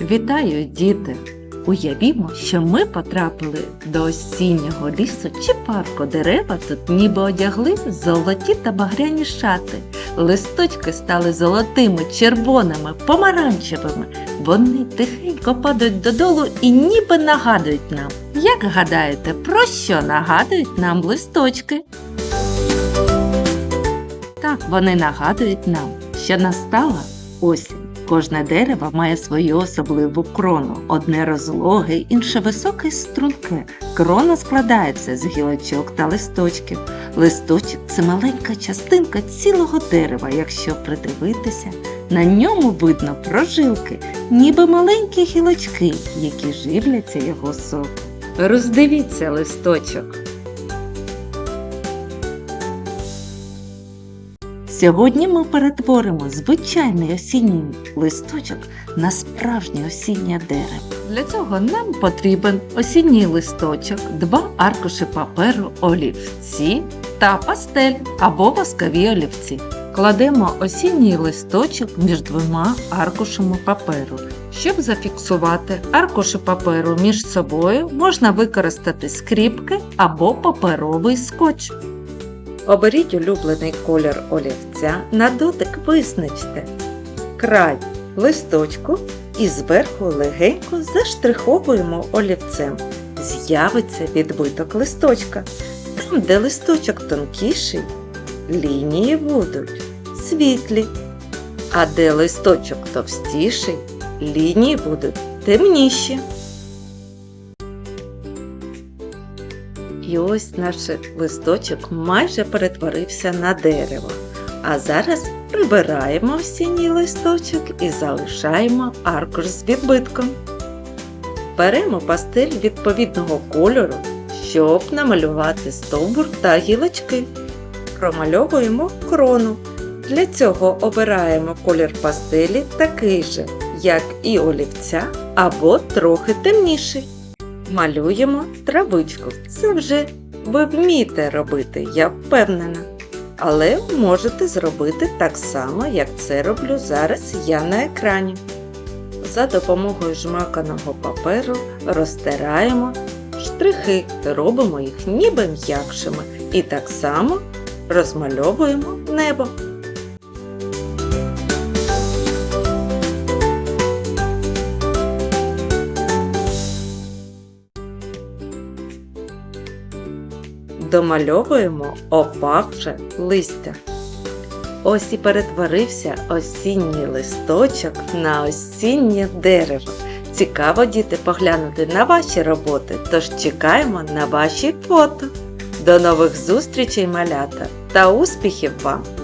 Вітаю, діти! Уявімо, що ми потрапили до осіннього лісу чи парку. Дерева тут ніби одягли золоті та багряні шати. Листочки стали золотими, червоними, помаранчевими. Вони тихенько падають додолу і ніби нагадують нам. Як гадаєте, про що нагадують нам листочки? Так, вони нагадують нам, що настала осінь. Кожне дерево має свою особливу крону. Одне розлоге, інше високе й струнке. Крона складається з гілочок та листочків. Листочок це маленька частинка цілого дерева. Якщо придивитися, на ньому видно прожилки, ніби маленькі гілочки, які живляться його соком. Роздивіться листочок. Сьогодні ми перетворимо звичайний осінній листочок на справжнє осіннє дерево. Для цього нам потрібен осінній листочок, два аркуші паперу, олівці та пастель або воскові олівці. Кладемо осінній листочок між двома аркушами паперу. Щоб зафіксувати аркуші паперу між собою, можна використати скріпки або паперовий скотч. Оберіть улюблений колір олівця, на дотик визначте край листочку і зверху легенько заштриховуємо олівцем. З'явиться відбиток листочка. Там, де листочок тонкіший, лінії будуть світлі, а де листочок товстіший, лінії будуть темніші. І ось наш листочок майже перетворився на дерево. А зараз прибираємо осінній листочок і залишаємо аркуш з відбитком. Беремо пастель відповідного кольору, щоб намалювати стовбур та гілочки. Промальовуємо крону. Для цього обираємо колір пастелі такий же, як і олівця, або трохи темніший. Малюємо травичку. Це вже ви вмієте робити, я впевнена. Але можете зробити так само, як це роблю зараз я на екрані. За допомогою жмаканого паперу розтираємо штрихи, робимо їх ніби м'якшими і так само розмальовуємо небо. Домальовуємо опавше листя. Ось і перетворився осінній листочок на осіннє дерево. Цікаво, діти, поглянути на ваші роботи, тож чекаємо на ваші фото. До нових зустрічей, малята, та успіхів вам!